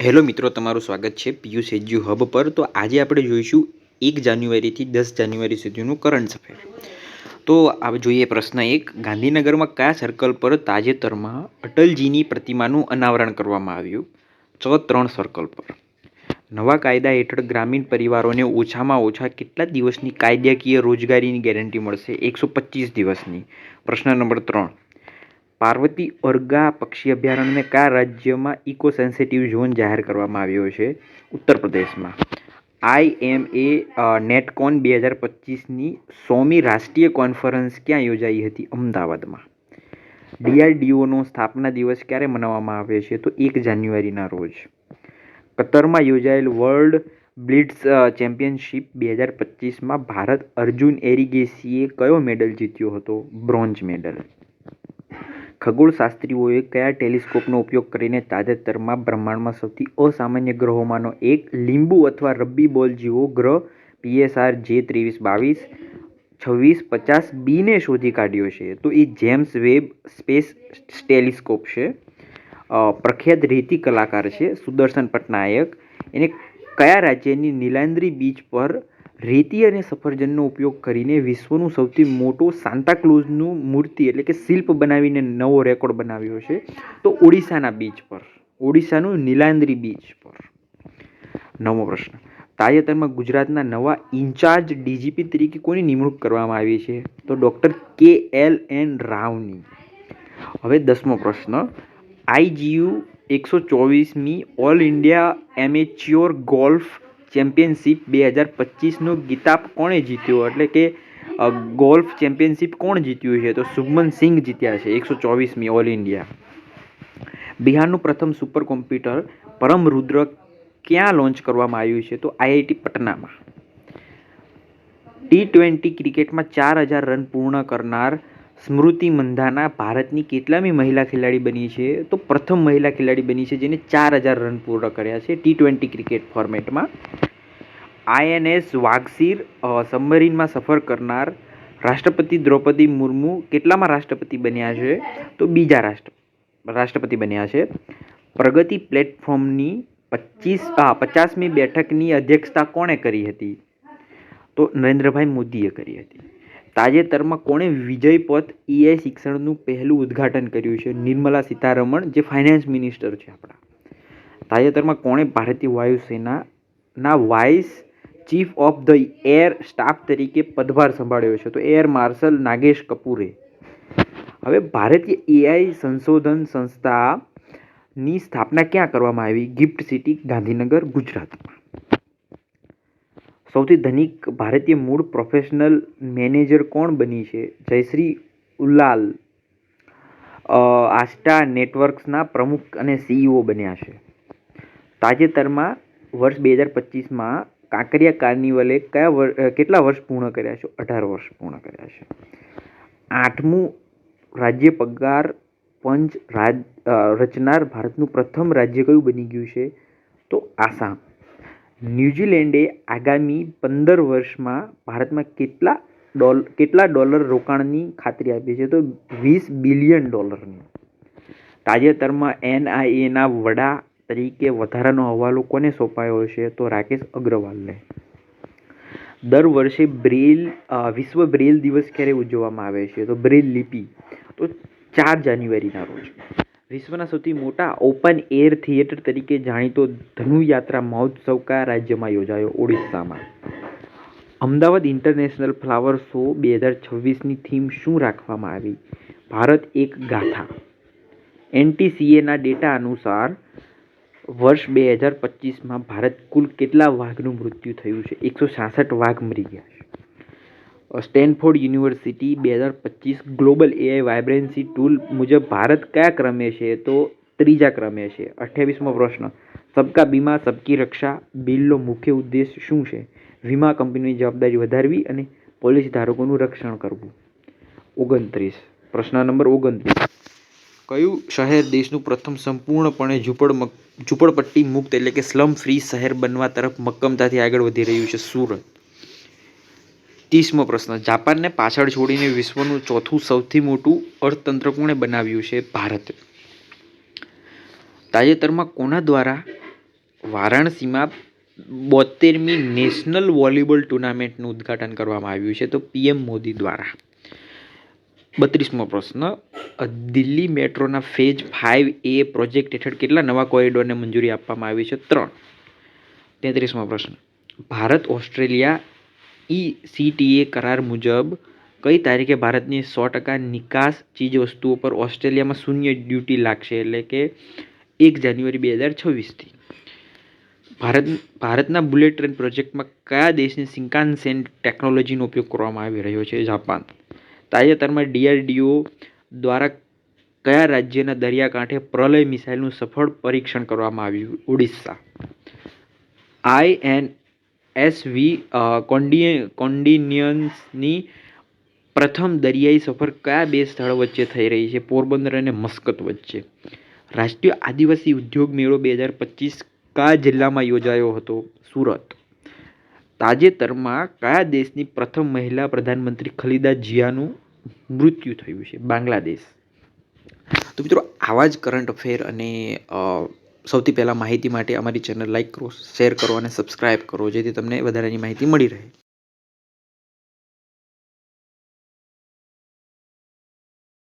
Hello મિત્રો, તમારું સ્વાગત છે પિયુષ એજ્યુ હબ પર. તો આજે આપણે જોઈશું એક જાન્યુઆરીથી દસ જાન્યુઆરી સુધીનું કરંટ અફેર તો હવે જોઈએ પ્રશ્ન એક, ગાંધીનગરમાં કયા સર્કલ પર તાજેતરમાં અટલજીની પ્રતિમાનું અનાવરણ કરવામાં આવ્યું? છ ત્રણ સર્કલ પર. નવા કાયદા હેઠળ ગ્રામીણ પરિવારોને ઓછામાં ઓછા કેટલા દિવસની કાયદાકીય રોજગારીની ગેરંટી મળશે? એકસો પચીસ દિવસની. પ્રશ્ન નંબર ત્રણ પાર્વતી ઓર્ગા પક્ષી અભયારણ્યને કયા રાજ્યમાં ઇકો સેન્સિટિવ ઝોન જાહેર કરવામાં આવ્યો છે? ઉત્તર પ્રદેશમાં. આઈ એમ એ નેટકોન બે હજાર પચીસની સોમી રાષ્ટ્રીય કોન્ફરન્સ ક્યાં યોજાઈ હતી અમદાવાદમાં? ડીઆરડીઓનો સ્થાપના દિવસ ક્યારે મનાવવામાં આવે છે? તો એક જાન્યુઆરીના રોજ. કતરમાં યોજાયેલ વર્લ્ડ બ્લિટ્સ ચેમ્પિયનશિપ બે હજાર પચીસમાં ભારત અર્જુન એરિગેસીએ કયો મેડલ જીત્યો હતો? Bronze medal. ખગોળશાસ્ત્રીઓએ કયા ટેલિસ્કોપનો ઉપયોગ કરીને તાજેતરમાં બ્રહ્માંડમાં સૌથી અસામાન્ય ગ્રહોમાંનો એક? લીંબુ અથવા રબ્બી બોલ જેવો ગ્રહ? પીએસઆર જે ત્રેવીસ, બાવીસ, છવ્વીસ, પચાસ બીને શોધી કાઢ્યો છે. તો એ જેમ્સ વેબ સ્પેસ ટેલિસ્કોપ છે. પ્રખ્યાત રેતી કલાકાર છે, સુદર્શન પટનાયક એને કયા રાજ્યની નીલાંદ્રી બીચ પર રેતી અને સફરજનનો ઉપયોગ કરીને વિશ્વનું સૌથી મોટું સાંતાક્લોઝનું મૂર્તિ એટલે કે શિલ્પ બનાવીને નવો રેકોર્ડ બનાવ્યો છે. તો ઓડિશાના બીચ પર, ઓડિશાનું નીલાંદ્રી બીચ પર. નવમો પ્રશ્ન. તાજેતરમાં ગુજરાતના નવા ઇન્ચાર્જ ડીજીપી તરીકે કોની નિમણૂક કરવામાં આવી છે? તો ડૉક્ટર કે એલ એન રાવની. હવે દસમો પ્રશ્ન. આઈજીયુ એકસો ચોવીસમી all India amateur golf championship બે હજાર પચીસનો ગીતાપ કોણે જીત્યો? એટલે કે ગોલ્ફ ચેમ્પિયનશિપ કોણ જીત્યું છે? તો શુભમન સિંઘ જીત્યા છે, એકસો ચોવીસમી ઓલ ઇન્ડિયા. બિહારનું પ્રથમ સુપર કોમ્પ્યુટર પરમ રુદ્ર ક્યાં લોન્ચ કરવામાં આવ્યું છે? તો આઈઆઈટી પટનામાં. ટી ટ્વેન્ટી ક્રિકેટમાં ચાર હજાર રન પૂર્ણ કરનાર સ્મૃતિ મંધાના ભારતની કેટલામી મહિલા ખેલાડી બની છે? તો પ્રથમ મહિલા ખેલાડી બની છે જેને ચાર હજાર રન પૂર્ણ કર્યા છે ટી ટ્વેન્ટી ક્રિકેટ ફોર્મેટમાં આઈએનએસ વાઘસીર સબમરીનમાં સફર કરનાર રાષ્ટ્રપતિ દ્રૌપદી મુર્મુ કેટલામાં રાષ્ટ્રપતિ બન્યા છે? તો બીજા રાષ્ટ્ર, રાષ્ટ્રપતિ બન્યા છે. પ્રગતિ પ્લેટફોર્મની પચીસ પચાસમી બેઠકની અધ્યક્ષતા કોણે કરી હતી? તો નરેન્દ્રભાઈ મોદીએ કરી હતી. તાજેતરમાં કોણે વિજયપથ ઈઆઈ શિક્ષણનું પહેલું ઉદ્ઘાટન કર્યું છે? નિર્મલા સીતારમણ, જે ફાઇનાન્સ મિનિસ્ટર છે આપણા. તાજેતરમાં કોણે ભારતીય વાયુસેનાના vice chief of the air staff તરીકે પદભાર સંભાળ્યો છે? તો એર માર્શલ નાગેશ કપૂરે. હવે ભારતીય એઆઈ સંશોધન સંસ્થાની સ્થાપના ક્યાં કરવામાં આવી? ગિફ્ટ સિટી, ગાંધીનગર ગુજરાતમાં સૌથી ધનિક ભારતીય મૂળ પ્રોફેશનલ મેનેજર કોણ બની છે? જયશ્રી ઉલ્લાલ આસ્ટા નેટવર્ક્સના પ્રમુખ અને સીઈઓ બન્યા છે. તાજેતરમાં વર્ષ બે હજાર પચીસમાં કાંકરિયા કાર્નિવલે કયા કેટલા વર્ષ પૂર્ણ કર્યા છે? અઢાર વર્ષ પૂર્ણ કર્યા છે. આઠમું રાજ્ય પગાર પંચ રાજ રચનાર ભારતનું પ્રથમ રાજ્ય કયું બની ગયું છે? તો આસામ. ન્યૂઝીલેન્ડે આગામી પંદર વર્ષમાં ભારતમાં કેટલા ડોલ, કેટલા ડોલર રોકાણની ખાતરી આપી છે? તો વીસ બિલિયન ડોલરની. તાજેતરમાં એનઆઈએના વડા તરીકે વધારાનો હવાલો કોને સોંપાયો છે? તો રાકેશ અગ્રવાલને. દર વર્ષે બ્રેલ વિશ્વ બ્રેલ દિવસ ક્યારે ઉજવવામાં આવે છે? તો બ્રેલ લિપિ. તો ચાર જાન્યુઆરીના રોજ. વિશ્વના સૌથી મોટા ઓપન એર થિયેટર તરીકે જાણીતો ધનુયાત્રા મહોત્સવ કયા રાજ્યમાં યોજાયો ઓડિશામાં. અમદાવાદ ઇન્ટરનેશનલ ફ્લાવર શો બે હજાર છવ્વીસની થીમ શું રાખવામાં આવી? ભારત એક ગાથા. એનટીસીએના ડેટા અનુસાર, વર્ષ બે હજાર પચીસમાં ભારત કુલ કેટલા વાઘનું મૃત્યુ થયું છે? એકસો છાસઠ વાઘ મરી ગયા છે. સ્ટેનફોર્ડ યુનિવર્સિટી બે હજાર પચીસ ગ્લોબલ એઆઈ વાઇબ્રન્સી ટૂલ મુજબ ભારત કયા ક્રમે છે? તો ત્રીજા ક્રમે છે. અઠ્યાવીસમો પ્રશ્ન. સબકા બીમા, સબકી રક્ષા, બિલનો મુખ્ય ઉદ્દેશ શું છે? વીમા કંપનીની જવાબદારી વધારવી અને પોલિસી ધારકોનું રક્ષણ કરવું. ઓગણત્રીસ. પ્રશ્ન નંબર ઓગણત્રીસ. કયું શહેર દેશનું પ્રથમ સંપૂર્ણપણે ઝૂંપડ ઝૂંપડપટ્ટી મુક્ત એટલે કે સ્લમ ફ્રી શહેર બનવા તરફ મક્કમતાથી આગળ વધી રહ્યું છે? સુરત. ત્રીસમો પ્રશ્ન. જાપાનને પાછળ છોડીને વિશ્વનું ચોથું સૌથી મોટું અર્થતંત્ર કોણે બનાવ્યું છે ભારત. તાજેતરમાં કોના દ્વારા વારાણસીમાં બોતેરમી નેશનલ વોલીબોલ ટુર્નામેન્ટનું ઉદ્ઘાટન કરવામાં આવ્યું છે? તો પીએમ મોદી દ્વારા. બત્રીસમો પ્રશ્ન. દિલ્હી મેટ્રોના ફેઝ ફાઇવ એ પ્રોજેક્ટ હેઠળ કેટલા નવા કોરિડોરને મંજૂરી આપવામાં આવી છે? ત્રણ. તેત્રીસમો પ્રશ્ન. ભારત, ઓસ્ટ્રેલિયા ઈ સીટીએ કરાર મુજબ કઈ તારીખે ભારતની સો ટકા નિકાસ ચીજ વસ્તુઓ પર ઓસ્ટ્રેલિયામાં શૂન્ય ડ્યુટી લાગશે? એટલે કે એક જાન્યુઆરી બે હજાર છવ્વીસથી. ભારત, ભારતના બુલેટ ટ્રેન પ્રોજેક્ટમાં કયા દેશની સિંકાનસેન ટેકનોલોજીનો ઉપયોગ કરવામાં આવી રહ્યો છે? જાપાન. તાજેતરમાં ડીઆરડીઓ દ્વારા કયા રાજ્યના દરિયાકાંઠે પ્રલય મિસાઇલનું સફળ પરીક્ષણ કરવામાં આવ્યું? Odisha. I N S V કોન્ડિનિયન્સની પ્રથમ દરિયાઈ સફર કયા બે સ્થળ વચ્ચે થઈ રહી છે? પોરબંદર અને મસ્કત વચ્ચે. રાષ્ટ્રીય આદિવાસી ઉદ્યોગ મેળો બે હજાર પચીસ કયા જિલ્લામાં યોજાયો હતો? સુરત. તાજેતરમાં કયા દેશની પ્રથમ મહિલા પ્રધાનમંત્રી ખલીદા જિયાનું મૃત્યુ થયું છે? બાંગ્લાદેશ. તો મિત્રો, આવા જ કરંટ અફેર અને સૌથી પહેલાં માહિતી માટે અમારી ચેનલ લાઇક કરો શેર કરો અને સબસ્ક્રાઈબ કરો, જેથી તમને વધારાની માહિતી મળી રહે.